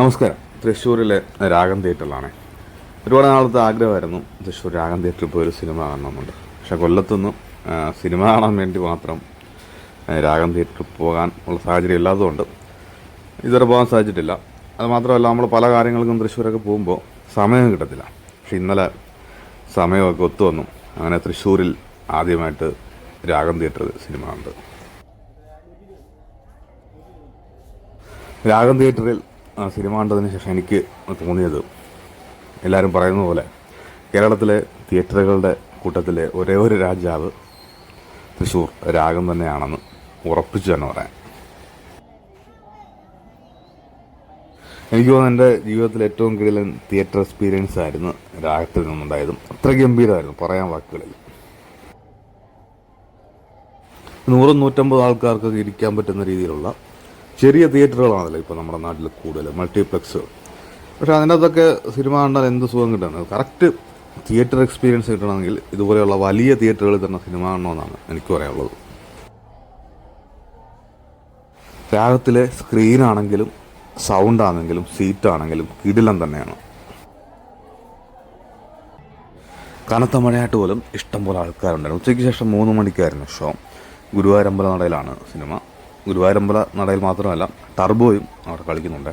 നമസ്കാരം. തൃശ്ശൂരിലെ രാഗം തിയേറ്ററിലാണ്. ഒരുപാട് നാളത്തെ ആഗ്രഹമായിരുന്നു തൃശ്ശൂർ രാഗം തിയേറ്ററിൽ പോയി സിനിമ കാണണമെന്നുണ്ട്. പക്ഷെ കൊല്ലത്തുനിന്ന് സിനിമ കാണാൻ വേണ്ടി മാത്രം രാഗം തിയേറ്ററിൽ പോകാൻ ഉള്ള സാഹചര്യം ഇല്ലാത്തതുകൊണ്ട് ഇതുവരെ പോകാൻ സാധിച്ചിട്ടില്ല. അതുമാത്രമല്ല നമ്മൾ പല കാര്യങ്ങൾക്കും തൃശ്ശൂരൊക്കെ പോകുമ്പോൾ സമയം കിട്ടത്തില്ല. പക്ഷെ ഇന്നലെ സമയമൊക്കെ ഒത്തു വന്നു. അങ്ങനെ തൃശ്ശൂരിൽ ആദ്യമായിട്ട് രാഗം തിയേറ്ററിൽ സിനിമ കണ്ടത്. രാഗം തിയേറ്ററിൽ ആ, സിനിമ കണ്ടതിന് ശേഷം എനിക്ക് തോന്നിയത് എല്ലാവരും പറയുന്ന പോലെ കേരളത്തിലെ തിയേറ്ററുകളുടെ കൂട്ടത്തിലെ ഒരേ ഒരു രാജാവ് തൃശ്ശൂർ രാഗം തന്നെയാണെന്ന് ഉറപ്പിച്ചു തന്നെ പറയാം എനിക്ക് തോന്നുന്നു എന്റെ ജീവിതത്തിൽ ഏറ്റവും കിടിലൻ തിയേറ്റർ എക്സ്പീരിയൻസ് ആയിരുന്നു രാഗത്തിൽ നിന്നുണ്ടായതും അത്ര ഗംഭീരമായിരുന്നു പറയാൻ വാക്കുകളിൽ. നൂറും നൂറ്റമ്പത് ആൾക്കാർക്കൊക്കെ ഇരിക്കാൻ പറ്റുന്ന രീതിയിലുള്ള ചെറിയ തിയേറ്ററുകളാണല്ലോ ഇപ്പോൾ നമ്മുടെ നാട്ടിൽ കൂടുതൽ മൾട്ടിപ്ലക്സ്. പക്ഷെ അതിനകത്തൊക്കെ സിനിമ കണ്ടാൽ എന്ത് സുഖം കിട്ടുന്നത്? കറക്റ്റ് തിയേറ്റർ എക്സ്പീരിയൻസ് കിട്ടണമെങ്കിൽ ഇതുപോലെയുള്ള വലിയ തിയേറ്ററുകളിൽ തന്നെ സിനിമ കാണണമെന്നാണ് എനിക്ക് പറയാനുള്ളത്. രാഗത്തിലെ സ്ക്രീനാണെങ്കിലും സൗണ്ടാണെങ്കിലും സീറ്റാണെങ്കിലും കിടിലം തന്നെയാണ്. കനത്ത മഴയായിട്ട് പോലും ഇഷ്ടംപോലെ ആൾക്കാരുണ്ടായിരുന്നു. ഉച്ചയ്ക്ക് ശേഷം മൂന്ന് മണിക്കായിരുന്നു ഷോ. ഗുരുവായൂരമ്പല നടയിലാണ് സിനിമ. ഗുരുവായൂരമ്പല നടയിൽ മാത്രമല്ല ടർബോയും അവിടെ കളിക്കുന്നുണ്ട്.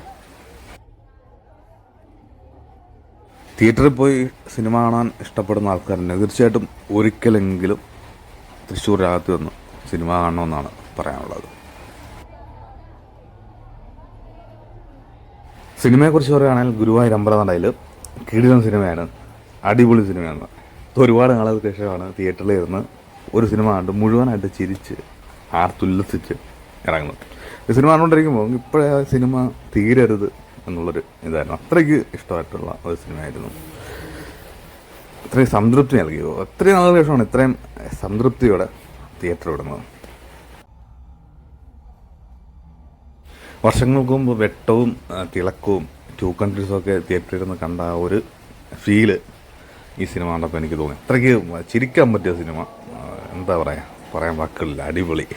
തിയേറ്ററിൽ പോയി സിനിമ കാണാൻ ഇഷ്ടപ്പെടുന്ന ആൾക്കാരുണ്ട്. തീർച്ചയായിട്ടും ഒരിക്കലെങ്കിലും തൃശ്ശൂർ രാഗത്ത് വന്ന് സിനിമ കാണണമെന്നാണ് പറയാനുള്ളത്. സിനിമയെക്കുറിച്ച് പറയുകയാണെങ്കിൽ ഗുരുവായൂർ അമ്പലനടയിൽ കിടിലൻ സിനിമയാണ് അടിപൊളി സിനിമയാണ്. ഇത് ഒരുപാട് നാളുകൾക്ക് ശേഷമാണ് തിയേറ്ററിൽ ഇരുന്ന് ഒരു സിനിമ കണ്ട് മുഴുവനായിട്ട് ചിരിച്ച് ആർത്തുല്ലസിച്ച് ഇറങ്ങുന്നത്. ഈ സിനിമ കണ്ടുകൊണ്ടിരിക്കുമ്പോൾ ഇപ്പോഴേ ആ സിനിമ തീരരുത് എന്നുള്ളൊരു ഇതായിരുന്നു. അത്രയ്ക്ക് ഇഷ്ടമായിട്ടുള്ള ഒരു സിനിമയായിരുന്നു. അത്രയും സംതൃപ്തി നൽകിയോ? അത്രയും നല്ല ശേഷമാണ് ഇത്രയും സംതൃപ്തിയോടെ തിയേറ്റർ വിടുന്നത്. വർഷങ്ങൾക്ക് മുമ്പ് വെട്ടവും തിളക്കവും ടു കൺട്രീസും ഒക്കെ തിയേറ്ററിൽ നിന്ന് കണ്ട ആ ഒരു ഫീൽ ഈ സിനിമ കണ്ടപ്പോൾ എനിക്ക് തോന്നി. അത്രയ്ക്ക് ചിരിക്കാൻ പറ്റിയ സിനിമ. എന്താ പറയുക പറയാൻ വാക്കുകളില്ല. അടിപൊളി.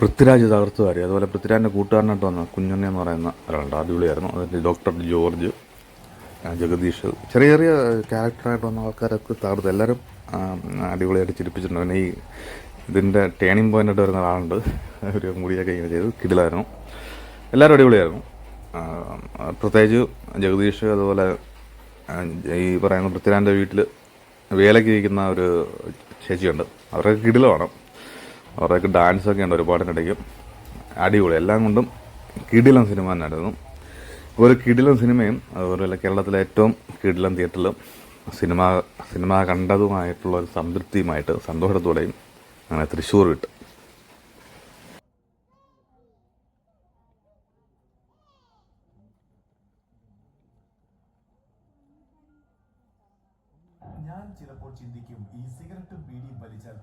പൃഥ്വിരാജ് തകർത്തുകാരി. അതുപോലെ പൃഥ്വിരാജിന്റെ കൂട്ടുകാരനായിട്ട് വന്ന കുഞ്ഞുണ്ണി എന്ന് പറയുന്ന ഒരാളുണ്ട്. അടിപൊളിയായിരുന്നു. അതിന്റെ ഡോക്ടർ ജോർജ് ജഗദീഷ് ചെറിയ ചെറിയ ക്യാരക്ടറായിട്ട് വന്ന ആൾക്കാരൊക്കെ തകർത്ത് എല്ലാവരും അടിപൊളിയായിട്ട് ചിരിപ്പിച്ചിട്ടുണ്ട്. പിന്നെ ഈ ഇതിന്റെ ടേണിംഗ് പോയിന്റായിട്ട് വരുന്ന ഒരാളുണ്ട്. ഒരു മുടിയൊക്കെ ഇങ്ങനെ ചെയ്ത് കിടിലായിരുന്നു. എല്ലാവരും അടിപൊളിയായിരുന്നു. പ്രത്യേകിച്ച് ജഗദീഷ് അതുപോലെ ഈ പറയുന്ന പൃഥ്വിരാജിന്റെ വീട്ടിൽ വേലയ്ക്ക് ഇരിക്കുന്ന ഒരു ചേച്ചിയുണ്ട്. അവരൊക്കെ കിടിലമാണ്. അവരുടെയൊക്കെ ഡാൻസൊക്കെ ഉണ്ട് ഒരുപാടിനിടയ്ക്ക്. അടിപൊളി. എല്ലാം കൊണ്ടും കിടിലം സിനിമ തന്നെയായിരുന്നു. ഒരു കിടിലം സിനിമയും അതുപോലെ കേരളത്തിലെ ഏറ്റവും കിടിലം തിയേറ്ററിലും സിനിമ സിനിമ കണ്ടതുമായിട്ടുള്ള ഒരു സംതൃപ്തിയുമായിട്ട് സന്തോഷത്തോടെയും അങ്ങനെ തൃശ്ശൂർ വിട്ടു. ഞാൻ ചിലപ്പോൾ ചിന്തിക്കും ഈ സിഗരറ്റും ബീഡിയും വലിച്ചാൽ